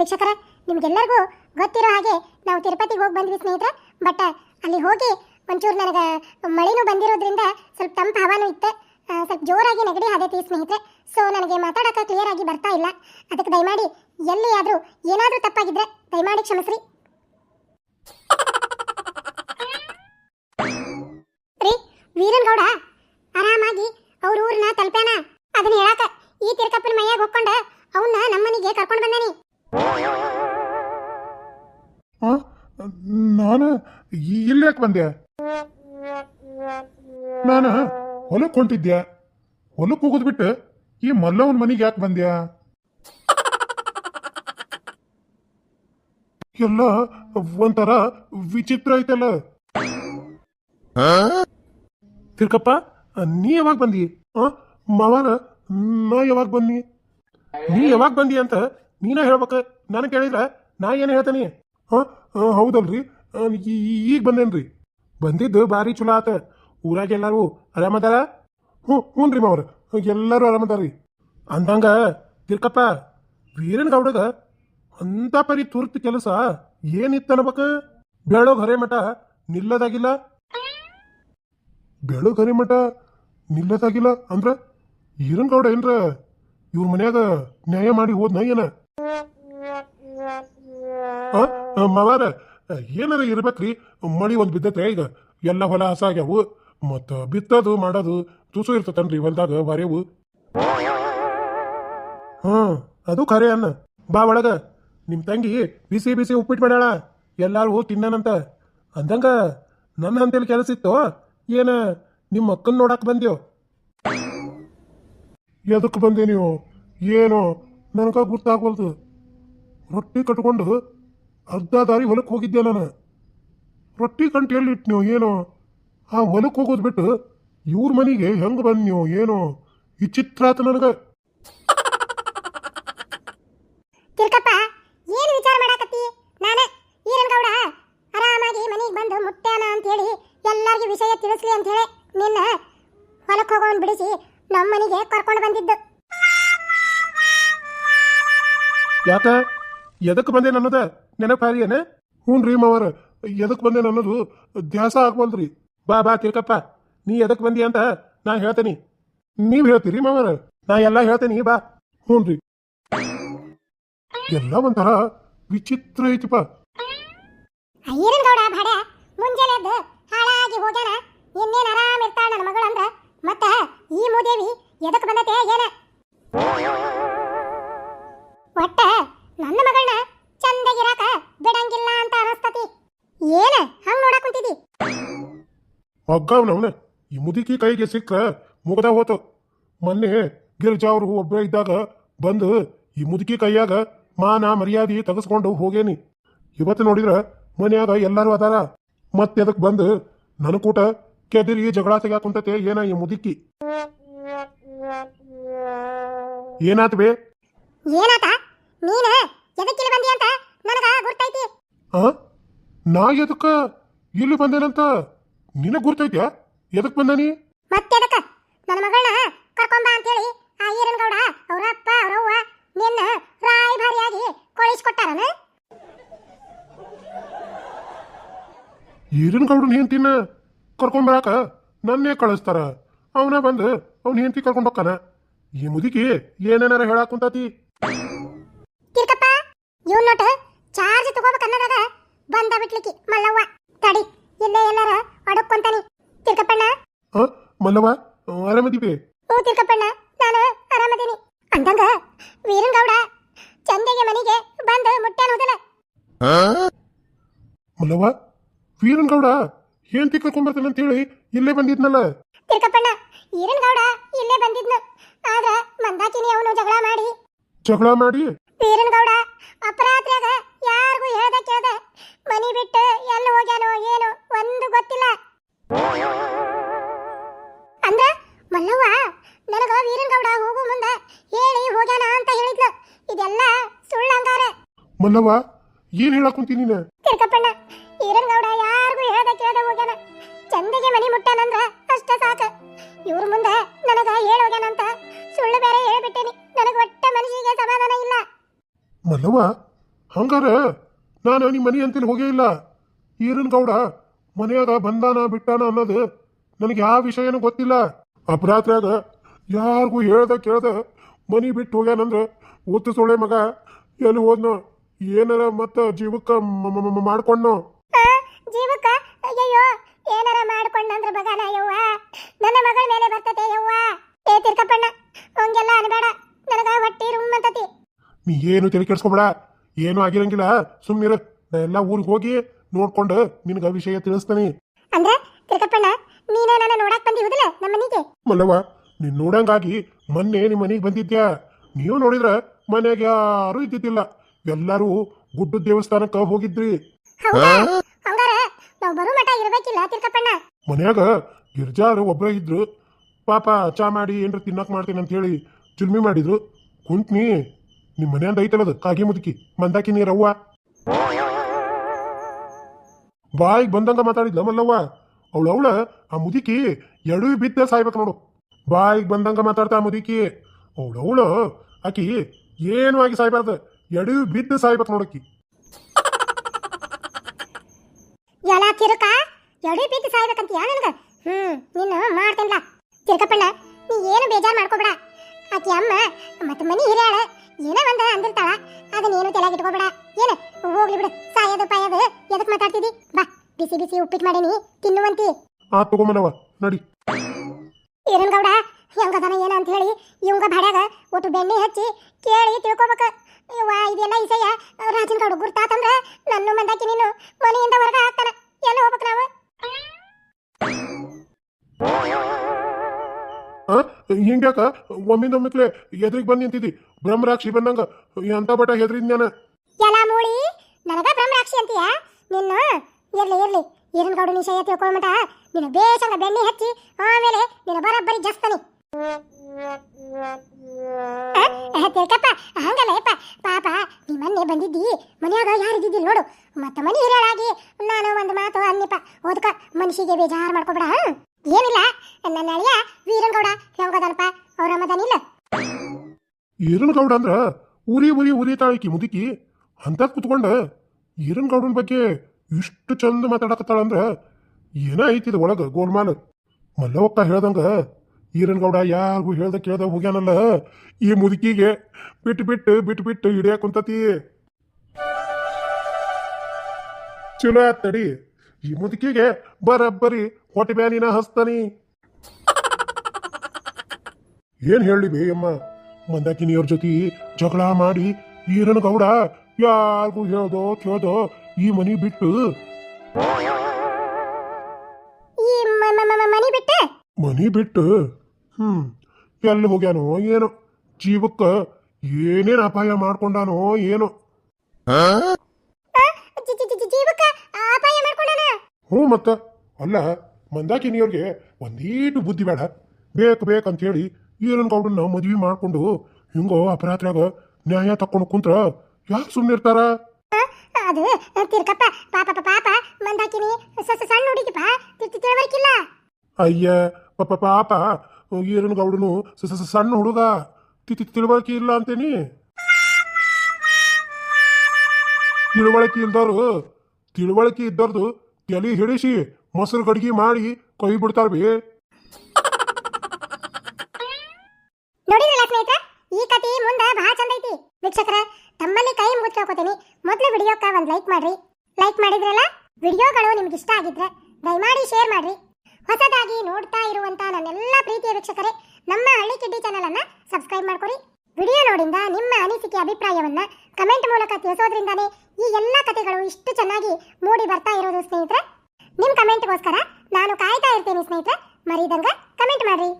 ವೀಕ್ಷಕರ, ನಿಮ್ಗೆಲ್ಲರಿಗೂ ಗೊತ್ತಿರೋ ಹಾಗೆ ನಾವು ತಿರುಪತಿಗೆ ಹೋಗಿ ಬಂದ್ವಿ ಸ್ನೇಹಿತರೆ. ಬಟ್ ಅಲ್ಲಿ ಹೋಗಿ ಒಂಚೂರು ನನಗೆ ಮಳೆನೂ ಬಂದಿರೋದ್ರಿಂದ ಸ್ವಲ್ಪ ತಂಪು ಹವಾನೂ ಇತ್ತು. ಸ್ವಲ್ಪ ಜೋರಾಗಿ ನೆಗಡಿ ಆದೈತಿ ಸ್ನೇಹಿತರೆ. ಸೊ ನನಗೆ ಮಾತಾಡೋಕೆ ಕ್ಲಿಯರ್ ಆಗಿ ಬರ್ತಾ ಇಲ್ಲ. ಅದಕ್ಕೆ ದಯಮಾಡಿ ಎಲ್ಲಿ ಆದರೂ ಏನಾದರೂ ತಪ್ಪಾಗಿದ್ರೆ ದಯಮಾಡಿ ಕ್ಷಮಿಸ್ರಿ. ರೀ ವೀರನ್ ಗೌಡ ಆರಾಮಾಗಿ ಅವ್ರ ಊರನ್ನ ತಲುಪ್ಯಾನ? ಅದನ್ನ ಹೇಳಾಕ ಈ ತಿರ್ಕಪ್ಪನ ಮೈಯಾಗ ಹೋಗ್ಕೊಂಡ ಅವನ್ನ ನಮ್ಮನಿಗೆ ಕರ್ಕೊಂಡು ಬಂದಾನಿ? ನಾನು ಇಲ್ಲಿ ಯಾಕೆ ಬಂದೆ? ನಾನು ಹೊಲಕ್ಕೆ ಹೊಂಟಿದ್ದೆ ಹೊಲಕ್ಕೆ ಹೋಗೋದು ಬಿಟ್ಟು ಈ ಮಲ್ಲವನ ಮನೆಗೆ ಯಾಕೆ ಬಂದ್ಯಾ? ಎಲ್ಲ ಒಂಥರ ವಿಚಿತ್ರ ಐತಲ್ಲ. ತಿರ್ಕಪ್ಪ, ನೀ ಯಾವಾಗ ಬಂದಿ? ಆ ಮಾವಾರ ನಾ ಯಾವಾಗ ಬಂದಿ ನೀ ಯಾವಾಗ ಬಂದಿ ಅಂತ ನೀನ ಹೇಳ್ಬೇಕು? ನಾನು ಕೇಳಿದ್ರ ನಾ ಏನು ಹೇಳ್ತೀನಿ? ಹಾಂ? ಹೌದಲ್ರಿ. ಈ- ಈ- ಈಗ ಬಂದೇನ್ರಿ? ಬಂದಿದ್ದು ಭಾರಿ ಚಲೋ ಆತ. ಊರಾಗ ಎಲ್ಲರೂ ಆರಾಮದಾರ? ಹ್ಞೂ ಹ್ಞೂ ರೀ ಮಾವ್ರ. ಎಲ್ಲರೂ ಆರಾಮದಾರ್ರಿ. ಅಂದಂಗ ತಿರ್ಕಪ್ಪ ವೀರನ ಗೌಡಗ ಅಂತ ಪರಿ ತುರ್ತು ಕೆಲಸ ಏನಿತ್ತು ಅನ್ಬೇಕ? ಬೆಳಗ್ ಹರೆ ಮಠ ನಿಲ್ಲದಾಗಿಲ್ಲ? ಬೆಳಗ್ ಹರೆ ಮಠ ನಿಲ್ಲದಾಗಿಲ್ಲ ಅಂದ್ರ ಈರನ್ ಗೌಡ ಏನ್ರ ಇವ್ರ ಮನ್ಯಾಗ ನ್ಯಾಯ ಮಾಡಿ ಹೋದ್ನ ಏನ? ಮಾವಾರ ಏನಾರ ಇರ್ಬೇಕ್ರಿ. ಮಳಿ ಒಂದ್ ಬಿದ್ದತೆ, ಈಗ ಎಲ್ಲ ಹೊಲ ಹಸ ಆಗ್ಯಾವು. ಮತ್ತ ಬಿತ್ತದು ಮಾಡೋದು ತುಸು ಇರ್ತತನ್ರಿ ಹೊಲ್ದಾಗ ಬರೆವು ಹ್ಮ್ ಅದು ಖರೆ ಅನ್ನ. ಬಾ ಒಳಗ. ನಿಮ್ ತಂಗಿ ಬಿಸಿ ಬಿಸಿ ಉಪ್ಪಿಟ್ಟು ಮಾಡ್ಯಾಳ. ಎಲ್ಲಾರು ತಿನ್ನನಂತ. ಅಂದಂಗ ನನ್ನ ಹಂತೇಲಿ ಕೆಲಸ ಇತ್ತು? ಏನ ನಿಮ್ಮ ಅಕ್ಕನ್ ನೋಡಕ್ ಬಂದ್ಯೋ? ಎದಕ್ಕೆ ಬಂದೆ ನೀವು? ಏನೋ ನನಗ ಗುರ್ತಾಗವಲ್ದು. ರೊಟ್ಟಿ ಕಟ್ಕೊಂಡು ಅರ್ಧ ದಾರಿ ಹೊಲಕ್ಕೆ ಹೋಗಿದ್ದೆ ನಾನು? ರೊಟ್ಟಿ ಕಂಟು ಎಲ್ಲಿಟ್ಟು ನೀವು ಏನೋ? ಆ ಹೊಲಕ್ಕೆ ಹೋಗೋದು ಬಿಟ್ಟು ಇವ್ರ ಮನೆಗೆ ಹೆಂಗೆ ಬಂದ್ ನೀವು ಏನೋ? ವಿಚಿತ್ರ ಆತ ನನಗೆ. ತಿರ್ಕಪ್ಪ ಏನು ವಿಚಾರ ಮಾಡಾಕತ್ತಿ? ನಾನೇ ಈರನ್ ಗೌಡ ಆರಾಮಾಗಿ ಮನೆಗೆ ಬಂದು ಮುಟ್ಟ್ಯಾನ ಅಂತೇಳಿ ಎಲ್ಲರಿಗೂ ವಿಷಯ ತಿಳಿಸ್ಲಿ ಅಂತ ಹೇಳಿ ನಿನ್ನ ಹೊಲಕ್ಕೆ ಹೋಗೋನ್ ಬಿಡಿಸಿ ನಮ್ಮ ಮನೆಗೆ ಕರ್ಕೊಂಡು ಬಂದಿದ್ದು. ಯಾಕ? ಎದಕ್ಕೆ ಬಂದೆ ಅನ್ನೋದ ನೆನಪಾರಿ ಏನ ಹ್ಞೂ ರೀ ಮಾವರ ಎದಕ್ಕೆ ಬಂದೆ ಅನ್ನೋದು ಧ್ಯಾಸ ಆಗ್ವಲ್ರಿ ಬಾ ಬಾ, ತಿಳ್ಕಪ್ಪ. ನೀ ಎದಕ್ಕೆ ಬಂದಿ ಅಂತ ನಾ ಹೇಳ್ತೇನಿ. ನೀವ್ ಹೇಳ್ತೀರಿ ಮಾವರ? ನಾ ಎಲ್ಲ ಹೇಳ್ತೇನಿ, ಬಾ. ಹ್ಞೂ ರೀ ಎಲ್ಲ ಒಂಥರ ವಿಚಿತ್ರ ಐತಿಪ್ಪ. ಈರನ್ ಗೌಡ ಭಾಡ ಮುಂಜಾನೆ ಎದ್ದು ಹಾಳಾಗಿ ಹೋಗ್ಯಾನ. ಇನ್ನೇನ್ ಆರಾಮ್ ಇರ್ತಾಳ ನನ್ನ ಮಗಳು ಅಂದ್ರ ಮತ್ತ ಈ ಮೂದೇವಿ ಎದಕ್ ಬಂದತೆ, ಏನ? ಒಟ್ಟ ನನ್ನ ಮಗಳನ್ನ ಚಂದಗಿರಾಕ ಬಿಡಂಗಿಲ್ಲ ಅಂತ ಅನಸ್ತತಿ ಏನ ಹಂಗ್ ನೋಡಕ್ ಕುಂತಿದಿ ಮಗ್ಗವ್ನವ್ನ ಈ ಮುದುಕಿ ಕೈಗೆ ಸಿಕ್ಕ ಮುಗದ ಹೋತು. ಮೊನ್ನೆ ಗಿರಿಜಾ ಅವರು ಒಬ್ಬರೇ ಇದ್ದಾಗ ಬಂದು ಈ ಮುದುಕಿ ಕೈಯಾಗ ಮಾನ ಮರ್ಯಾದೆ ತೆಗೆಸ್ಕೊಂಡು ಹೋಗೇನಿ. ಇವತ್ತು ನೋಡಿದ್ರ ಮನ್ಯಾಗ ಎಲ್ಲರೂ ಅದಾರ. ಮತ್ತೆ ಅದಕ್ಕೆ ಬಂದು ನನ್ನ ಕೂಟ ಕೆದರಿ ಜಗಳ ತೆಗ್ಯಾಕ ಕುಂತತೆ ಏನ ಈ ಮುದುಕಿ? ಏನಾತ್ ಬೇ? ಏನಾತ? ನೀನ ಎದಕ್ಕಿಲ್ಲಿ ಬಂದಿ ಅಂತ ನನಗ ಗುರ್ತೈತಿ ಆ? ನಾ ಎದಕ್ಕ ಇಲ್ಲಿ ಬಂದೇನಂತ? ನಿನಗ್ ಗುರ್ತೈತ್ಯಾ? ಎದಕ್ ಬಂದಾನಿ ಮತ್ತೆದಕ್ಕ ನನ್ನ ಮಗಳನ್ನ ಅಂತ ಹೇಳಿ ಆ ಈರನ್ ಗೌಡ ಅವ್ರ ಅಪ್ಪ ಅವ್ರವ್ವ ನಿನ್ನ ರಾಯಭಾರಿಯಾಗಿ ಕಳಿಸ್ಕೊಟ್ಟಾರನ ಈರಿನ ಗೌಡನ ಹೆಂಡತಿನ ಕರ್ಕೊಂಬರಾಕ ನನ್ನೇ ಕಳಿಸ್ತಾರ. ಅವನ ಬಂದು ಅವನ ಹೆಂಡತಿ ಕರ್ಕೊಂಡು ಹೋಗ್ತಾನ. ಈ ಮುದುಕಿ ಏನೇನಾರ ಹೇಳಾಕ್ ಕುಂತಾತಿ? ತಿರ್ಕಪ್ಪ ಇವ್ನ ನೋಟ ಚಾರ್ಜ್ ತಗೋಬೇಕನ್ನದಾಗ ಬಂದ ಬಿಟ್ಲಿಕ್ಕಿ ಮಲ್ಲವ್ವ. ತಡಿ. ಇಲ್ಲೇ ಎಲ್ಲಾರ? ಅಡಕ್ಕೊಂತಾನಿ ತಿರ್ಕಪ್ಪಣ್ಣ. ಆ ಮಲ್ಲವ ಆರಾಮದಿವಿ? ಓ ತಿರ್ಕಪ್ಪಣ್ಣ. ನಾನು ಆರಾಮದೀನಿ. ಅಂದಂಗ ವೀರನ್ ಗೌಡ ಚಂದಗೆ ಮನೆಗೆ ಬಂದು ಮುಟ್ಟಾನ ಹೋದಲ್ಲ ಮಲ್ಲವ ವೀರನ್ ಗೌಡ ಹೆಂಡತಿ ಅಂತ ಅಂತೇಳಿ ಇಲ್ಲೇ ಬಂದಿದ್ನಲ್ಲ. ತಿರ್ಕಪ್ಪಣ್ಣ ಈರನ್ ಗೌಡ ಇಲ್ಲೇ ಬಂದಿದ್ನು. ಆದ್ರ ಮಂದಾಕಿನಿ ಅವನು ಜಗಳ ಮಾಡಿ. ಜಗಳ ಮಾಡಿ? ವೀರನ್ ಗೌಡ ಅಪರಾತ್ರಿಯಾಗ ಯಾರಿಗೂ ಹೇಳ್ದ ಕೇಳ್ದ ಮನಿ ಬಿಟ್ಟು ಮಲ್ಲವ ಏನ್ ಹೇಳಕ್ ಕುಂತಿ ನೀನ? ತಿರ್ಕಪ್ಪಣ್ಣ ವೀರನ್ ಗೌಡ ಯಾರಿಗೂ ಹೇಳ್ದ ಕೇಳ್ದ ಹೋಗ್ಯಾನ. ಚಂದಗೆ ಮನಿ ಮುಟ್ಟಾನಂದ್ರ ಅಷ್ಟ ಸಾಕ. ಇವ್ರ ಮುಂದೆ ನನಗ ಹೇಳಿ ಹೋಗ್ಯಾನಂತ ಸುಳ್ಳು ಬೇರೆ ಹೇಳ್ಬಿಟ್ಟೇನಿ. ನನಗ ಒಟ್ಟ ಮನಸ್ಸಿಗೆ ಸಮಾಧಾನ ಇಲ್ಲ. ಮಲ್ಲವ ಹಂಗಾರ ನಾನು ನಿಮ್ಮ ಮನೆ ಅಂತೇಳಿ ಹೋಗೇ ಇಲ್ಲ. ಈರನ್ ಗೌಡ ಮನೆಯಾಗ ಬಂದಾನ ಬಿಟ್ಟಾನ ಅನ್ನೋದು ನನಗೆ ಯಾವ ವಿಷಯನೂ ಗೊತ್ತಿಲ್ಲ. ಅಪರಾತ್ರಾಗ ಯಾರಿಗೂ ಹೇಳ್ದ ಕೇಳ್ದ ಮನಿ ಬಿಟ್ಟು ಹೋಗ್ಯಾನಂದ್ರೆ ಒತ್ತು ಸೊಳೆ ಮಗ ಎಲ್ಲಿ ಹೋದ್ನೋ. ಏನಾರ ಮತ್ತ ಜೀವಕ ಮಾಡ್ಕೊಂಡು ಜೀವಕ ಅಯ್ಯೋ ಜೀವಕ್ಕ? ಅಯ್ಯಯ್ಯೋ ಏನಾರ ಮಾಡ್ಕೊಂಡಂದ್ರ ಬಗಾನ ಯವ್ವ? ನನ್ನ ಮಗಳ ಮೇಲೆ ಬರ್ತತೆ ಯವ್ವ? ಏ ತಿರ್ಕಪ್ಪಣ್ಣ ಹಂಗೆಲ್ಲ ಅನ್ಬೇಡ. ನನಗ ಹೊಟ್ಟಿ ರುಮ್ ಅಂತತಿ ನೀ ಏನು ತಲೆ ಕೆಡ್ಸ್ಕೊಬೇಡ. ಏನು ಆಗಿರಂಗಿಲ್ಲ. ಸುಮ್ಮನಿರು ನಾ ಎಲ್ಲ ಊರಿಗೆ ಹೋಗಿ ನೋಡ್ಕೊಂಡು ನಿನಗ ವಿಷಯ ತಿಳಿಸ್ತಾನೆ. ಅಂದ್ರೆ ತಿರ್ಕಪ್ಪಣ್ಣ ನೀನೇ ನನ್ನ ನೋಡಕ್ ಬಂದಿರುದಿಲ್ಲ ನಮ್ಮ ಮನೆಗೆ? ಮಲ್ಲವ್ವ ನೀನ್ ನೋಡಂಗಾಗಿ ಮೊನ್ನೆ ನಿಮ್ಮ ಮನೆಗೆ ಬಂದಿದ್ಯಾ? ನೀವು ನೋಡಿದ್ರ ಮನೆಗೆ ಯಾರು ಇದ್ದಿದ್ದಿಲ್ಲ. ಎಲ್ಲರೂ ಗುಡ್ಡ ದೇವಸ್ಥಾನಕ್ಕೆ ಹೋಗಿದ್ರಿ. ಹಂಗಾರ ನಾವು ಬರೋ ಮಠ ಇರ್ಬೇಕಿಲ್ಲ ತಿರ್ಕಪ್ಪಣ್ಣ? ಮನ್ಯಾಗ ಗಿರ್ಜಾರು ಒಬ್ರ ಇದ್ರು. ಪಾಪ ಚಾ ಮಾಡಿ ಏನ್ರ ತಿನ್ನಕ್ ಮಾಡ್ತೀನಿ ಅಂತ ಹೇಳಿ ಚುಲ್ಮಿ ಮಾಡಿದ್ರು. ಕುಂತ್ನಿ ನಿಮ್ಮ ಮನೆಯಂದ ಐತಲ್ಲದು ಕಾಗಿ ಮುದುಕಿ ಮಂದಾಕಿ ನೀರವ್ವ ಬಾಯಿಗೆ ಬಂದಂಗ ಮಾತಾಡಿದ್ಲ ಮಲ್ಲವ್ವ. ಅವಳು ಅವಳ ಆ ಮುದುಕಿ ಎಡು ಬಿದ್ದ ಸಾಯ್ಬೇಕು ನೋಡು. ಬಾಯಿಗೆ ಬಂದಂಗ ಮಾತಾಡ್ತಾ ಆ ಮುದುಕಿ. ಅವಳು ಅವಳು ಆಕಿ ಏನು ಆಗಿ ಸಾಯ್ಬಾರ್ದು? ಎಡು ಬಿದ್ದು ಸಾಯ್ಬೇಕು ನೋಡಕ್ಕಿ. ಎಲ್ಲ ತಿರುಕ ಎಡಿ ಬಿದ್ದು ಯಾ ನನಗ? ಹ್ಮ್ ನೀನು ಮಾಡ್ತೇನ್ಲ. ತಿರುಕಪ್ಪಣ್ಣ ನೀ ಏನು ಬೇಜಾರು ಮಾಡ್ಕೋಬೇಡ. ಆಕಿ ಅಮ್ಮ ಮತ್ತೆ ಮನಿ ಹಿರಿಯಾಳ ಏನೋ ಒಂದ ಅಂದಿರ್ತಾಳ. ಅದನ್ನೇನು ತಲೆಗೆ ಇಟ್ಕೋಬೇಡ. ಏನು? ಹೋಗ್ಲಿ ಬಿಡು. ಸಾಯೋದು ಪಾಯೋದು ಎದಕ್ ಮಾತಾಡ್ತಿದಿ? ಬಾ ಬಿಸಿ ಬಿಸಿ ಉಪ್ಪಿಟ್ಟು ಮಾಡೀನಿ. ತಿನ್ನುವಂತಿ. ಆ ತಗೊಂಬನವ. ನಡಿ. ಈರನ್ ಗೌಡ ಹೆಂಗದನ ಏನ ಅಂತ ಹೇಳಿ ಇವಂಗ ಭಾಡ್ಯಾಗ ಒಟ್ಟು ಬೆಣ್ಣೆ ಹಚ್ಚಿ ಕೇಳಿ ತಿಳ್ಕೊಬೇಕ. ಇವ ಇದೆಲ್ಲ ಇಸಯ್ಯ ರಾಜನ್ ಕಡು ಗುರ್ತಾತಂದ್ರ ನನ್ನ ಮಂದಾಕಿ ನೀನು ಮನೆಯಿಂದ ಹೊರಗ ಹಾಕ್ತಾನ ಎಲ್ಲ ಹೋಗ್ಬೇಕು ನಾವು? ಹಿಂಗ್ಯಾಕ? ಒಮ್ಮಿಂದ ಒಮ್ಮಿಕ್ಲೆ ಎದ್ರಿಗೆ ಬಂದು ನಿಂತಿದ್ದಿ ಬ್ರಹ್ಮರಾಕ್ಷಿ ಬಂದಂಗ ಎಂತ ಬಟ ಹೆದ್ರಿದ್ ನಾನು? ಎಲ್ಲ ಮೂಳಿ ನನಗ ಬ್ರಹ್ಮರಾಕ್ಷಿ ಅಂತೀಯ? ನಿನ್ನ? ಇರ್ಲಿ ಇರ್ಲಿ. ಈರನ್ ಗೌಡ ನಿಶಯ ತಿಳ್ಕೊಳ್ಳೋ ಮಟ. ನಿನ್ನ ಬೇಸಂಗ ಬೆಣ್ಣೆ ಹಚ್ಚಿ ಆಮೇಲೆ ನಿನ್ನ ಬರಬ್ಬರಿ ಜಸ್ತಾನಿ. ತಿಳ್ಕಪ್ಪ ಹಂಗಲ್ಲ ಯಪ್ಪ ಪಾಪ, ನೀ ಮೊನ್ನೆ ಬಂದಿದ್ದಿ, ಮನೆಯಾಗ ಯಾರು ಇದ್ದಿದ್ದಿಲ್ಲ ನೋಡು. ಮತ್ತೆ ಮನೆ ಹಿರಿಯಳಾಗಿ ನಾನು ಒಂದು ಮಾತು ಅನ್ನಿಪ್ಪ. ಓದ್ಕ ಮನುಷ್ಯಗೆ ಬೇಜಾರು ಮಾಡ್ಕೊಬೇಡ? ಏನಿಲ್ಲ, ನನ್ನ ಅಳಿಯ ವೀರನಗೌಡ ಹೆಂಗದಲ್ಪ ಅವ್ರ ಮದನಿಲ್ಲ ಈರನ್ ಗೌಡ ಅಂದ್ರ ಉರಿ ಉರಿ ಉರಿ ತಾಳಿಕಿ ಮುದುಕಿ. ಅಂತ ಕುತ್ಕೊಂಡ ಈರನಗೌಡನ ಬಗ್ಗೆ ಇಷ್ಟು ಚಂದ ಮಾತಾಡಕತ್ತಾಳಂದ್ರ ಏನ ಐತಿದ ಒಳಗ ಗೋಲ್ಮಾಲ್? ಮಲ್ಲವಕ್ಕ ಹೇಳ್ದಂಗ ಈರನ್ ಗೌಡ ಯಾರಿಗೂ ಹೇಳ್ದ ಕೇಳ್ದ ಹೋಗ್ಯಾನಲ್ಲ. ಈ ಮುದುಕಿಗೆ ಬಿಟ್ಟು ಬಿಟ್ಟು ಬಿಟ್ಟು ಬಿಟ್ಟು ಹಿಡಿಯಾಕ ಕುಂತತಿ. ಚಲೋ ತಡಿ ಈ ಮುದುಕಿಗೆ ಬರಬ್ಬರಿ ಹೊಟ್ಟೆ ಬ್ಯಾನಿನ ಹಸ್ತಾನಿ. ಏನ್ ಹೇಳಿ ಬೇ ಮಂದಾಕಿನಿಯವ್ರ ಜೊತೆ ಜಗಳ ಮಾಡಿ ಈರನ ಗೌಡ ಯಾರಿಗೂ ಹೇಳ್ದೋ ಕೇಳ್ದೋ ಈ ಮನಿ ಬಿಟ್ಟು ಮನಿ ಬಿಟ್ಟು? ಹ್ಮ್. ಎಲ್ಲಿ ಹೋಗ್ಯಾನೋ ಏನೋ? ಜೀವಕ್ಕ ಏನೇನ್ ಅಪಾಯ ಮಾಡ್ಕೊಂಡಾನೋ ಏನೋ? ಆ, ಜಿ- ಜಿ- ಜಿ- ಜೀವಕ್ಕ ಅಪಾಯ ಮಾಡ್ಕೊಂಡಾನ? ಹ್ಞೂ ಮತ್ತ. ಅಲ್ಲ ಮಂದಾಕಿನಿಯವ್ರಿಗೆ ಒಂದೀಟು ಬುದ್ಧಿ ಬೇಡ. ಬೇಕು ಬೇಕಂತ ಹೇಳಿ ಏರನ್ ಗೌಡನ್ನ ಮದ್ವಿ ಮಾಡ್ಕೊಂಡು ಹಿಂಗೋ ಅಪರಾತ್ರಾಗ ನ್ಯಾಯ ತಕ್ಕೊಂಡು ಕುಂತ್ರ ಯಾರು ಸುಮ್ಮನೆ ಇರ್ತಾರ ಅದು ತಿರ್ಕಪ್ಪ ಪಾಪ ಪಾಪ ಪಾಪ ಮಂದಾಕಿನಿ ಸಣ್ಣ ಹುಡುಗಿಪ್ಪ ತಿ- ತಿ- ತಿಳುವಳಿಕಿಲ್ಲ. ಅಯ್ಯ ಪಾಪ. ಪಾಪ ಈರನ್ ಗೌಡನು ಸಣ್ಣ ಹುಡುಗ. ತಿ- ತಿ- ತಿಳುವಳಿಕೆ ಇಲ್ಲ ಅಂತೇನಿ. ತಿಳುವಳಿಕೆ ಇಲ್ದವ್ರು ತಿಳುವಳಿಕೆ ಇದ್ದವ್ರದು ತಲೆ ಹಿಡಿಸಿ, ಮೊಸರು ಗಡಿಗೆ ಮಾಡಿ ಕೊಯ್ ಬಿಡ್ತಾರ ಬಿ ನೋಡಿದ್ರಲ್ಲ ಸ್ನೇಹಿತರ? ಈ ಕತೆ ಮುಂದೆ ಬಹಳ ಚಂದ ಐತಿ. ವೀಕ್ಷಕರ, ತಮ್ಮಲ್ಲಿ ಕೈ ಮುಚ್ಚಾಕೋತೀನಿ ಮೊದಲು ವಿಡಿಯೋಕ್ಕ ಒಂದು ಲೈಕ್ ಮಾಡ್ರಿ. ಲೈಕ್ ಮಾಡಿದ್ರಲ್ಲ, ವಿಡಿಯೋಗಳು ನಿಮ್ಗೆ ಇಷ್ಟ ಆಗಿದ್ರೆ ದಯಮಾಡಿ ಶೇರ್ ಮಾಡ್ರಿ. ಹೊಸದಾಗಿ ನೋಡ್ತಾ ಇರುವಂತ ನನ್ನೆಲ್ಲ ಪ್ರೀತಿಯ ವೀಕ್ಷಕರೇ, ನಮ್ಮ ಹಳ್ಳಿ ಕಿಡ್ಡಿ ಚಾನೆಲ್ ಅನ್ನ ಸಬ್ಸ್ಕ್ರೈಬ್ ಮಾಡ್ಕೊರಿ ವಿಡಿಯೋ ನೋಡಿಂದ ನಿಮ್ಮ ಅನಿಸಿಕೆ, ಅಭಿಪ್ರಾಯವನ್ನ ಕಮೆಂಟ್ ಮೂಲಕ ತಿಳಿಸೋದ್ರಿಂದಾನೇ ಈ ಎಲ್ಲ ಕಥೆಗಳು ಇಷ್ಟು ಚೆನ್ನಾಗಿ ಮೂಡಿ ಬರ್ತಾ ಇರೋದು ಸ್ನೇಹಿತರೆ. ನಿಮ್ಮ ಕಮೆಂಟ್ಗೋಸ್ಕರ ನಾನು ಕಾಯ್ತಾ ಇರ್ತೇನೆ ಸ್ನೇಹಿತರೆ. ಮರೀದಂಗ ಕಮೆಂಟ್ ಮಾಡ್ರಿ.